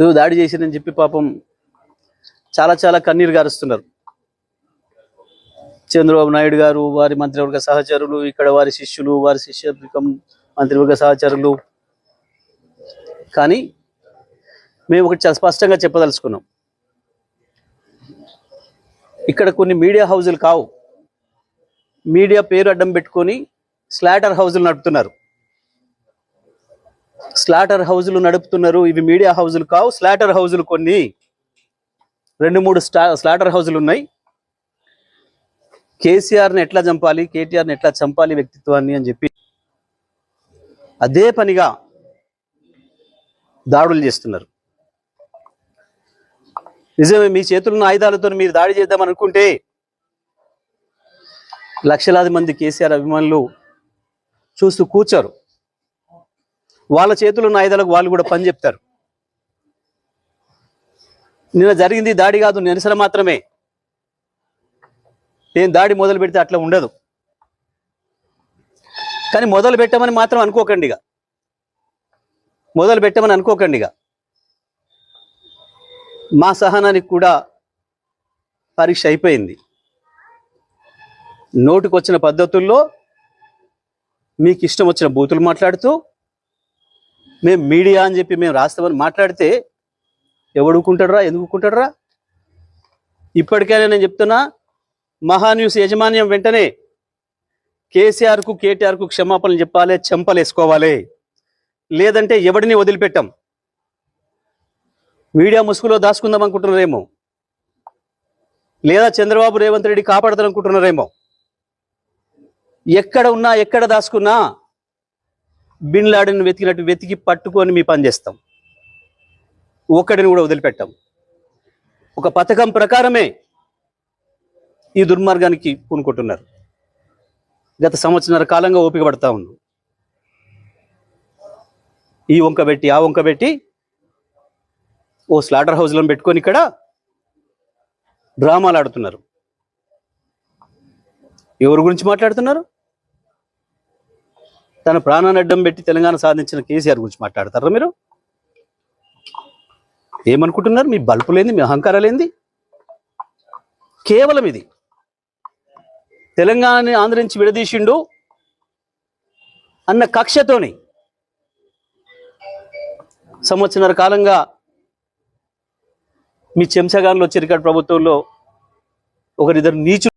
ఏదో దాడి చేసిందని చెప్పి పాపం చాలా చాలా కన్నీరు గారుస్తున్నారు. చంద్రబాబు నాయుడు గారు వారి మంత్రివర్గ సహచరులు ఇక్కడ వారి శిష్యులు వారి శిష్యత్వం మంత్రివర్గ సహచరులు. కానీ మేము ఒకటి చాలా స్పష్టంగా చెప్పదలుచుకున్నాం. ఇక్కడ కొన్ని మీడియా హౌజులు కావు. మీడియా పేరు అడ్డం పెట్టుకొని స్లాటర్ హౌజులు నడుపుతున్నారు. స్లాటర్ హౌజులు నడుపుతున్నారు. ఇవి మీడియా హౌజులు కావు. స్లాటర్ హౌజులు కొన్ని. రెండు మూడు స్లాటర్ హౌజులు ఉన్నాయి. కేసీఆర్ని ఎట్లా చంపాలి? కేటీఆర్ని ఎట్లా చంపాలి వ్యక్తిత్వాన్ని అని చెప్పి అదే పనిగా దాడులు చేస్తున్నారు. నిజమే మీ చేతుల్లో ఆయుధాలతో మీరు దాడి చేద్దాం అనుకుంటే లక్షలాది మంది కేసీఆర్ అభిమానులు చూస్తూ కూర్చారు. వాళ్ళ చేతులు ఉన్న ఆయుధాలకు వాళ్ళు కూడా పని చెప్తారు. నిన్న జరిగింది దాడి కాదు నిరసన మాత్రమే. నేను దాడి మొదలు పెడితే అట్లా ఉండదు. కానీ మొదలు పెట్టమని మాత్రం అనుకోకండి ఇక. మొదలు పెట్టమని అనుకోకండి ఇక. మా సహనానికి కూడా పరీక్ష అయిపోయింది. నోటికొచ్చిన పద్ధతుల్లో మీకు ఇష్టం వచ్చిన బూతులు మాట్లాడుతూ మేము మీడియా అని చెప్పి మేము రాస్తామని మాట్లాడితే ఎవడుకుంటాడరా ఎందుకుంటాడరా ఇప్పటికైనా నేను చెప్తున్నా మహాన్యూస్ యజమాన్యం యాజమాన్యం వెంటనే కేసీఆర్కు కేటీఆర్కు క్షమాపణలు చెప్పాలి చెంపలేసుకోవాలి. లేదంటే ఎవడిని వదిలిపెట్టాం? మీడియా ముసుగులో దాచుకుందాం అనుకుంటున్నారేమో? లేదా చంద్రబాబు రేవంత్ రెడ్డి కాపాడతారనుకుంటున్నారేమో? ఎక్కడ ఉన్నా ఎక్కడ దాచుకున్నా బిన్ లాడెన్ వెతికినట్టు వెతికి పట్టుకొని మీ పని చేస్తాం. ఒక్కడిని కూడా వదిలిపెట్టాం. ఒక పథకం ప్రకారమే ఈ దుర్మార్గానికి పూనుకుంటున్నారు. గత సంవత్సరాల కాలంగా ఓపిక పడతా ఉన్నాం. ఈ వంక పెట్టి ఆ వంక పెట్టి ఓ స్లాటర్ హౌస్లో పెట్టుకొని ఇక్కడ డ్రామాలు ఆడుతున్నారు. ఎవరి గురించి మాట్లాడుతున్నారు? తన ప్రాణాన్ని అడ్డం పెట్టి తెలంగాణ సాధించిన కేసీఆర్ గురించి మాట్లాడతారా మీరు? ఏమనుకుంటున్నారు? మీ బల్పులేంది మీ అహంకారాలేంది కేవలం ఇది. తెలంగాణని ఆంధ్ర నుంచి విడదీసిండు అన్న కక్షతోని సంవత్సరాల కాలంగా మీ చెంచగాన్లో చిరికాడు ప్రభుత్వంలో ఒకరిద్దరు నీచు